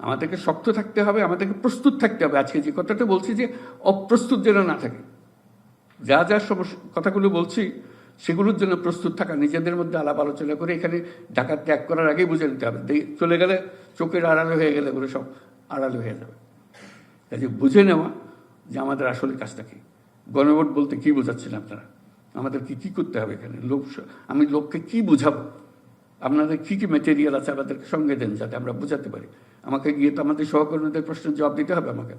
আমাদেরকে শক্ত থাকতে হবে, আমাদেরকে প্রস্তুত থাকতে হবে। আজকে যে কথাটা বলছি যে অপ্রস্তুত যেন না থাকে। যা যা সমস্যা কথাগুলো বলছি, সেগুলোর জন্য প্রস্তুত থাকা, নিজেদের মধ্যে আলাপ আলোচনা করে এখানে ঢাকা ত্যাগ করার আগেই বুঝে নিতে হবে। চলে গেলে চোখের আড়ালে হয়ে গেলে ওগুলো সব আড়ালে হয়ে যাবে। কাজে বুঝে নেওয়া যে আমাদের আসলে কাজটা কি। গণভোট বলতে কী বোঝাচ্ছেন আপনারা? আমাদের কি কি করতে হবে এখানে? লোক আমি লোককে কি বুঝাবো? আপনাদের কি কি মেটেরিয়াল আছে আমাদেরকে সঙ্গে দেন যাতে আমরা বোঝাতে পারি? আমাকে গিয়ে তো আমাদের সহকর্মীদের প্রশ্নের জবাব দিতে হবে আমাকে।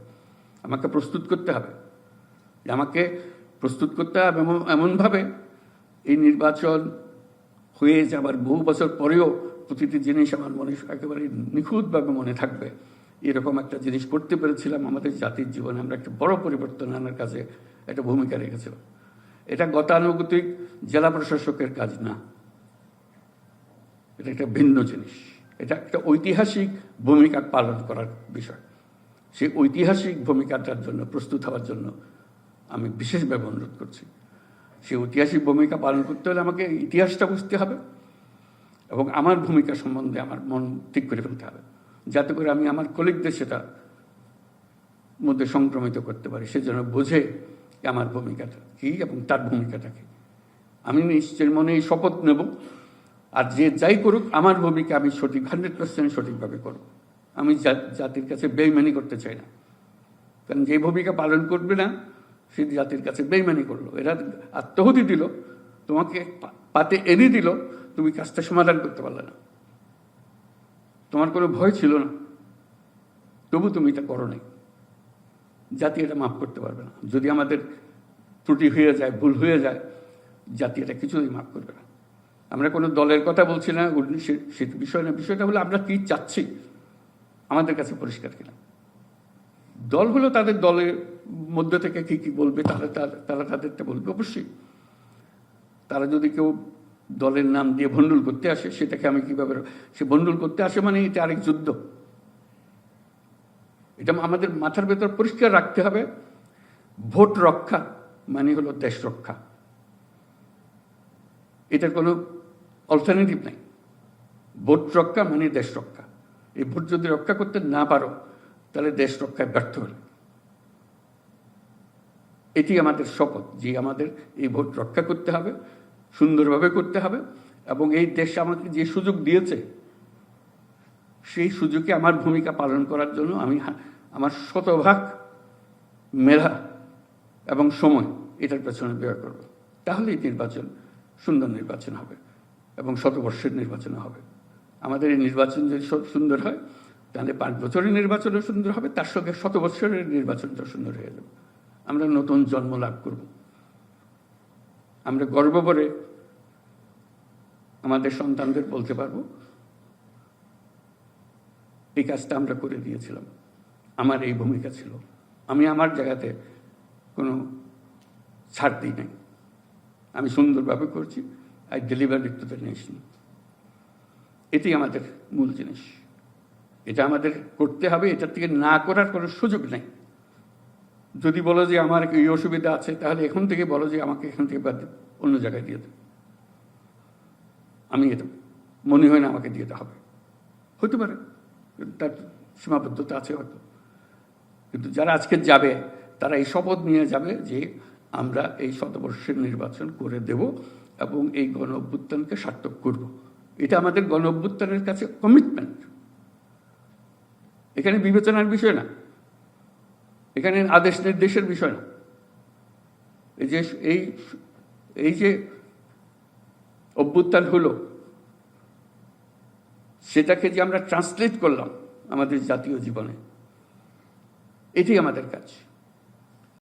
আমাকে প্রস্তুত করতে হবে। আমাকে প্রস্তুত করতে হবে এমন- এমনভাবে এই নির্বাচন হয়ে যাবার বহু বছর পরেও প্রতিটি জিনিস আমার মনে একেবারে নিখুঁতভাবে মনে থাকবে। এরকম একটা জিনিস করতে পেরেছিলাম আমাদের জাতির জীবনে। আমরা একটা বড় পরিবর্তন আনার কাজে একটা ভূমিকা রেখেছিলাম। এটা গতানুগতিক জেলা প্রশাসকের কাজ না। এটা একটা ভিন্ন জিনিস। এটা একটা ঐতিহাসিক ভূমিকা পালন করার বিষয়। সেই ঐতিহাসিক ভূমিকাটার জন্য, প্রস্তুত হওয়ার জন্য আমি বিশেষভাবে অনুরোধ করছি। সেই ঐতিহাসিক ভূমিকা পালন করতে হলে আমাকে ইতিহাসটা বুঝতে হবে এবং আমার ভূমিকা সম্বন্ধে আমার মন ঠিক করে ফেলতে হবে। যাতে করে আমি আমার কলিগদের সেটা মধ্যে সংক্রমিত করতে পারি, সেজন্য বোঝে আমার ভূমিকাটা কী এবং তার ভূমিকাটা কী। আমি নিশ্চয় মনে এই শপথ নেব আর যে যাই করুক, আমার ভূমিকা আমি সঠিক হান্ড্রেড পার্সেন্ট সঠিকভাবে করব। আমি জাতির কাছে বেইমানি করতে চাই না। কারণ যে ভূমিকা পালন করবে না, সে জাতির কাছে বেইমানি করল। এরা আত্মহতি দিল, তোমাকে পাতে এনে দিল, তুমি কাজটা সমাধান করতে পারলে না। তোমার কোনো ভয় ছিল না। তবু তুমি এটা করো নাই। জাতি এটা মাফ করতে পারবে না। যদি আমাদের ত্রুটি হয়ে যায়, ভুল হয়ে যায়, জাতি এটা কিছুতেই মাফ করবে না। আমরা কোনো দলের কথা বলছি না সে- বিষয় না, বিষয়টা হলো আমরা কি চাচ্ছি? আমাদের কাছে পরিষ্কার কিনা? দল হলো তাদের দলের মধ্যে থেকে কি কি বলবে, তারা, তারা- তারা তাদেরটা বলবে অবশ্যই। তারা যদি কেউ দলের নাম দিয়ে ভণ্ডুল করতে আসে, সেটাকে আমি কীভাবে সে ভণ্ডুল করতে আসে মানে এটা আরেক যুদ্ধ। এটা আমাদের মাথার ভেতর পরিষ্কার রাখতে হবে। ভোট রক্ষা মানে হলো দেশ রক্ষা। এটার কোনো অল্টারনেটিভ নাই। ভোট রক্ষা মানে দেশ রক্ষা। এই ভোট যদি রক্ষা করতে না পারো, তাহলে দেশ রক্ষায় ব্যর্থ হলে। এটি আমাদের শপথ যে আমাদের এই ভোট রক্ষা করতে হবে, সুন্দরভাবে করতে হবে, এবং এই দেশ আমাকে যে সুযোগ দিয়েছে, সেই সুযোগে আমার ভূমিকা পালন করার জন্য আমি আমার শতভাগ মেধা এবং সময় এটার পেছনে ব্যয় করব। তাহলেই নির্বাচন, সুন্দর নির্বাচন হবে। এবং শতবর্ষের নির্বাচন হবে। আমাদের এই নির্বাচন যদি সুন্দর হয়, তাহলে পাঁচ বছরের নির্বাচনও সুন্দর হবে, তার সঙ্গে শত বছরের নির্বাচনটা সুন্দর হয়ে যাবে। আমরা নতুন জন্ম লাভ করব। আমরা গর্ব করে আমাদের সন্তানদের বলতে পারব, এই কাজটা আমরা করে দিয়েছিলাম। আমার এই ভূমিকা ছিল। আমি আমার জায়গাতে কোনো ছাড় দিই নাই। আমি সুন্দরভাবে করছি। I deliver it to the nation এটি আমাদের মূল জিনিস। এটা আমাদের করতে হবে, এটার থেকে না করার কোনো সুযোগ নেই। যদি বলো যে আমার এই অসুবিধা আছে, তাহলে এখন থেকে বলো যে আমাকে এখান থেকে বাদ অন্য জায়গায় দিয়ে দেবো আমি এটা মনে হয় না আমাকে দিয়ে দেওয়া হবে। হতে পারে, তার সীমাবদ্ধতা আছে হয়তো। কিন্তু যারা আজকে যাবে, তারা এই শপথ নিয়ে যাবে যে আমরা এই শতবর্ষের নির্বাচন করে দেব। এবং এই গণ অভ্যুত্থানকে সার্থক করব। এটা আমাদের গণ অভ্যুত্থানের কাছে কমিটমেন্ট এখানে বিবেচনার বিষয় না। এখানে আদেশ নির্দেশের বিষয় না। এই যে, এই এই যে অভ্যুত্থান হলো, সেটাকে যে আমরা ট্রান্সলেট করলাম আমাদের জাতীয় জীবনে এটি আমাদের কাজ।